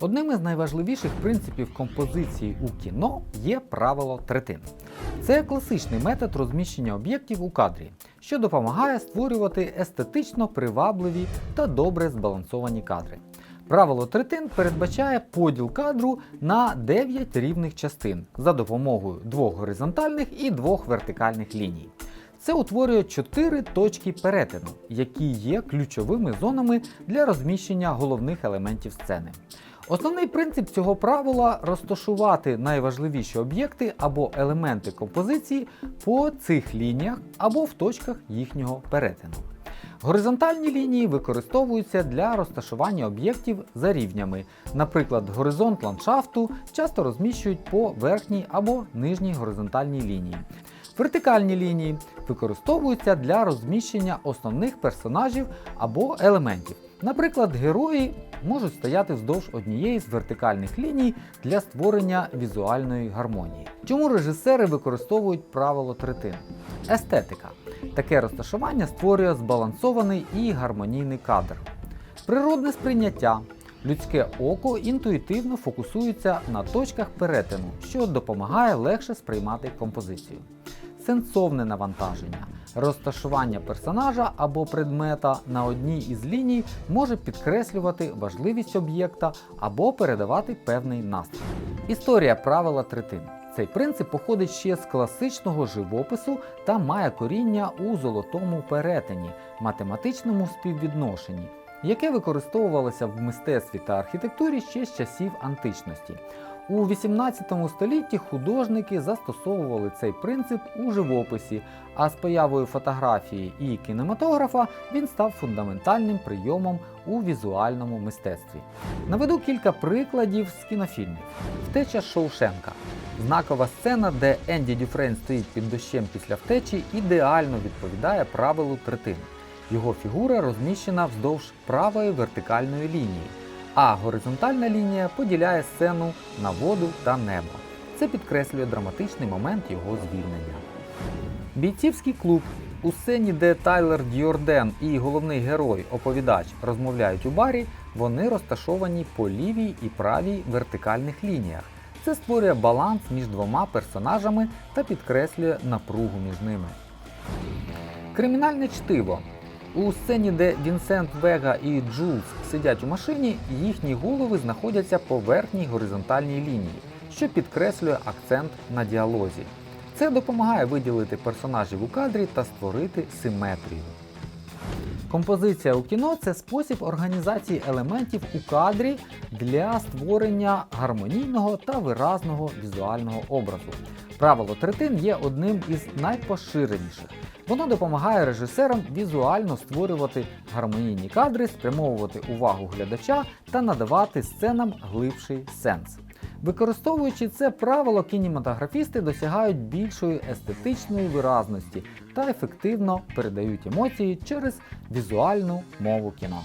Одним із найважливіших принципів композиції у кіно є правило третин. Це класичний метод розміщення об'єктів у кадрі, що допомагає створювати естетично привабливі та добре збалансовані кадри. Правило третин передбачає поділ кадру на 9 рівних частин за допомогою двох горизонтальних і двох вертикальних ліній. Це утворює 4 точки перетину, які є ключовими зонами для розміщення головних елементів сцени. Основний принцип цього правила розташувати найважливіші об'єкти або елементи композиції по цих лініях або в точках їхнього перетину. Горизонтальні лінії використовуються для розташування об'єктів за рівнями. Наприклад, горизонт ландшафту часто розміщують по верхній або нижній горизонтальній лінії. Вертикальні лінії використовуються для розміщення основних персонажів або елементів. Наприклад, герої можуть стояти вздовж однієї з вертикальних ліній для створення візуальної гармонії. Чому режисери використовують правило третин? Естетика. Таке розташування створює збалансований і гармонійний кадр. Природне сприйняття. Людське око інтуїтивно фокусується на точках перетину, що допомагає легше сприймати композицію. Сенсовне навантаження. Розташування персонажа або предмета на одній із ліній може підкреслювати важливість об'єкта або передавати певний настрій. Історія правила третин. Цей принцип походить ще з класичного живопису та має коріння у золотому перетині, математичному співвідношенні, яке використовувалося в мистецтві та архітектурі ще з часів античності. У 18 столітті художники застосовували цей принцип у живописі, а з появою фотографії і кінематографа він став фундаментальним прийомом у візуальному мистецтві. Наведу кілька прикладів з кінофільмів. Втеча Шоушенка. Знакова сцена, де Енді Дюфрейн стоїть під дощем після втечі, ідеально відповідає правилу третин. Його фігура розміщена вздовж правої вертикальної лінії, а горизонтальна лінія поділяє сцену на воду та небо. Це підкреслює драматичний момент його звільнення. Бійцівський клуб. У сцені, де Тайлер Дьорден і головний герой, оповідач, розмовляють у барі, вони розташовані по лівій і правій вертикальних лініях. Це створює баланс між двома персонажами та підкреслює напругу між ними. Кримінальне чтиво. У сцені, де Вінсент Вега і Джулс сидять у машині, їхні голови знаходяться по верхній горизонтальній лінії, що підкреслює акцент на діалозі. Це допомагає виділити персонажів у кадрі та створити симетрію. Композиція у кіно це спосіб організації елементів у кадрі для створення гармонійного та виразного візуального образу. Правило третин є одним із найпоширеніших. Воно допомагає режисерам візуально створювати гармонійні кадри, спрямовувати увагу глядача та надавати сценам глибший сенс. Використовуючи це правило, кінематографісти досягають більшої естетичної виразності та ефективно передають емоції через візуальну мову кіно.